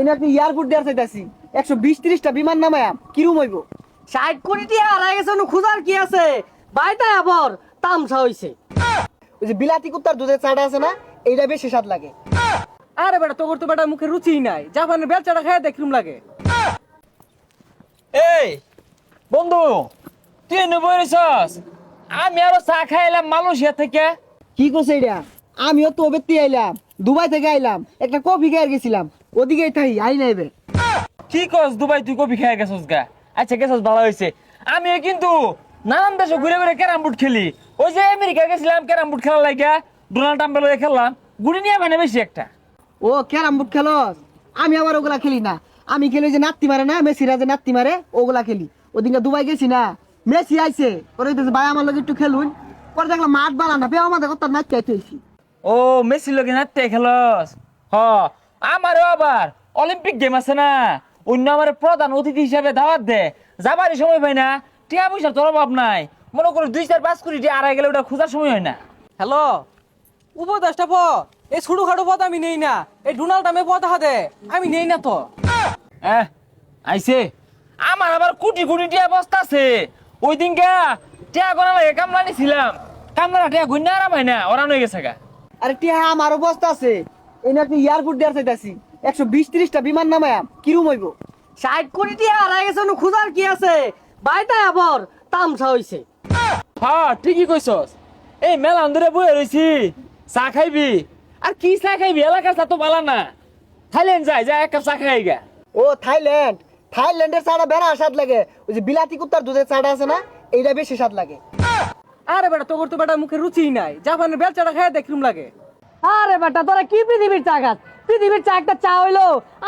এই নাকি এয়ারপোর্ট দেওয়ার চাইতাছি একশো বিশ ত্রিশটা বিমান নামায়া কিরম হইব? ষাট কোটি টিয়া হারাই গেছে খুঁজার কি আছে? বাইটা আবার তামসা হইছে। ওই যে বিলাতি কুত্তার দুধের চাটা আছে না এইটা বেশি স্বাদ লাগে। আরে বেটা তোর তো বেটা মুখে রুচি নাই। জাপানের বেলচাটা খায় দেখলুম লাগে। এই বন্ধু তুই এনে বইরেছস আমি আরও চা খাইলাম মালয়েশিয়া থেকে। কি করছে এটা আমিও তো দিয়ে আইলাম দুবাই থেকে আইলাম একটা কফি খেয়ে গেছিলাম। ওদিকেই থাই আই নাই বে। কি কস দুবাই তুই কফি খাই গেছস গা? আচ্ছা গেছস ভালো হয়েছে আমিও কিন্তু নানান দেশে ঘুরে ঘুরে ক্যারাম বোর্ড খেলি। ওই যে আমেরিকা গেছিলাম ক্যারাম বোর্ড খেলার লাগিয়া ডোনাল্ড ট্রাম্পের লগে খেললাম। গুড়ি নিয়ে মানে বেশি একটা। ও ক্যারাম বোর্ড খেলস? আমি আবার ওগুলা খেলি না। আমি খেলি যে নাত্তি মারে না মেসিরা যে নাত্তি মারে ওগুলা খেলি। ওদিনকে দুবাই গেছি না মেসি আইছে। ওরে ভাই আমার লগে একটু খেলুন। পরে দেখলাম মাঠ বালা না বেও আমাদের কথা নাচ চাইতে হইছি। ও মেসি লগে নাতে খেলস? হ আমারও আবার। অলিম্পিক গেম আছে না। অন্য আমার প্রধান অতিথি হিসাবে দাওয়াত দে। যাবারই সময় পাই না। টিয়া পয়সার তোর অভাব নাই। মনে করো দুই চার পাঁচ কোটি টিয়া আড়াই গেলে ওটা খোঁজার সময় হয় না। হ্যালো? উপদেশটা পথ এই ছোট খাটো পথ আমি নেই না। এই ডোনাল্ড ট্রাম্পের পথ হাতে। আমি নেই না তো। এহ, আইছে। আমার আবার কোটি কোটি টিয়া বস্তা আছে। ওই দিন গা টিয়া গোনা লাগে কামলা নিছিলাম। কামলা টিয়া গুন্না আরাম হয় না। ওরান হয়ে গেছে গা। আরে টিয়া আমার অবস্থা আছে। এই নাকি এয়ারপোর্ট দেওয়ার চাইতাছি। একশো বিশ ত্রিশটা বিমান নামায়া কিরম হইব? ষাট কোটি টিয়া হারাই গেছে খুঁজার কি আছে? বাইটা আবার তামসা হইছে। হ্যাঁ ঠিকই কইছস। এই মেলা আন্দরে বয়ে রইছি। চা খাইবি? আর কি চা খাইবি? এলাকার চা তো বালা না। থাইল্যান্ড যাই যা এক কাপ চা খাই গা। ও থাইল্যান্ড। থাইল্যান্ডের চাটা বেড়া স্বাদ লাগে। ওই যে বিলাতি কুত্তার দুধের চাটা আছে না এইটা বেশি স্বাদ লাগে। আরে বেটা তোর তো বেটা মুখে রুচি নাই। জাপানের বেলচাটা খায় দেখলুম লাগে? আরে বেটা তোরা কি পৃথিবীর চা খাস? পৃথিবীর চা একটা চা হইল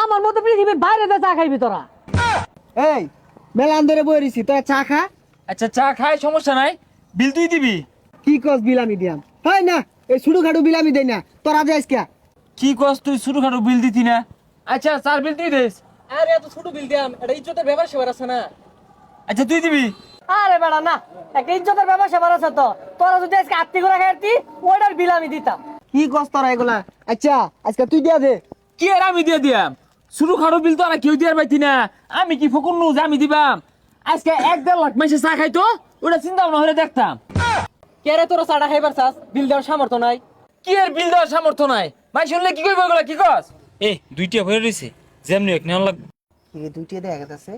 আমার মতো পৃথিবীর বাইরে চা খাইবি তোরা? এই মেলান ধরে বই রইছি তোরা চা খা। আচ্ছা চা খাই সমস্যা নাই। বিল তুই দিবি? কি কস বিল আমি দিয়াম? হয় না? এই ছুটু খাটু বিলামি দেই না। তোরা যাইস কে? কি কস তুই শুরু খাটো বিল দিতি না? আচ্ছা চার বিল তুই দিস। আরে এত ছোট বিল দিয়াম এটা ইজ্জতের ব্যাপার সেবার আছে না। আচ্ছা তুই দিবি? আরে বেটা না একটা ইজ্জতের ব্যবসা বার আছে তো। তোরা যদি আজকে আত্মি করে খাইতি ওইটার বিল আমি দিতাম। কি কস তোরা এগুলা? আচ্ছা আজকে তুই দিয়া দে। কি আর আমি দিয়ে দিয়াম? শুরু খাটো বিল তো আর কেউ দিয়ার পাইতি না। আমি কি ফকুন নু যে আমি দিবাম? আজকে এক দেড় লাখ মাসে চা খাইতো ওটা চিন্তা ভাবনা হলে দেখতাম। কে রে তোরা চাটা খাইবার চাস? বিল দেওয়ার সামর্থ্য নাই। কি আর বিল দেওয়ার সামর্থ্য নাই? ভাই শুনলে কি করব এগুলা? কি কস? এ দুইটা ভরে রয়েছে যেমনি এক নেওয়া লাগবে। এই দুইটা দেখা গেছে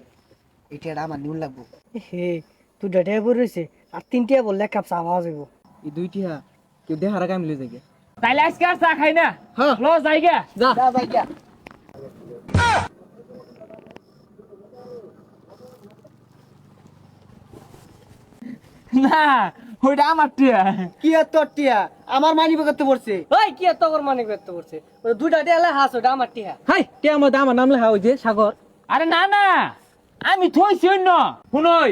এটা আমার নিউন লাগবো। হে তুই ডেটে বই রয়েছে আর তিনটিয়া বললে এক কাপ চা পাওয়া যাব এই দুইটা কেউ দেখার আগে আমি লই যাই তাইলে আজকে আর চা খাই না? হ্যাঁ। ল যাই গা। যা। যা যাই কে না ওইটা আমার টিয়া। কি আর তোর টিয়া? আমার মানি করতে পড়ছে। ওই কি এত তোর মানে করতে ওই দুইটা টিয়া হাস ওটা আমার টিয়া। হাই কে আমার আমার নাম লেখা ওই যে সাগর। আরে না না আমি থইছি অন্য। শুনই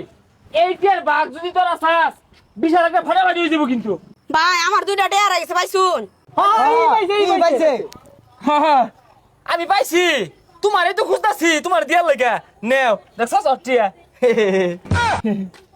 এই টিয়ার বাঘ যদি তোরা চাস বিশাল একটা ফাটাফাটি হয়ে যাব কিন্তু। ভাই আমার দুইটা ডেয়ার গেছে ভাই শুন। আমি পাইছি। তোমার তো খুঁজতাছি তোমার দিয়ার লাগে নেও দেখছ টিয়া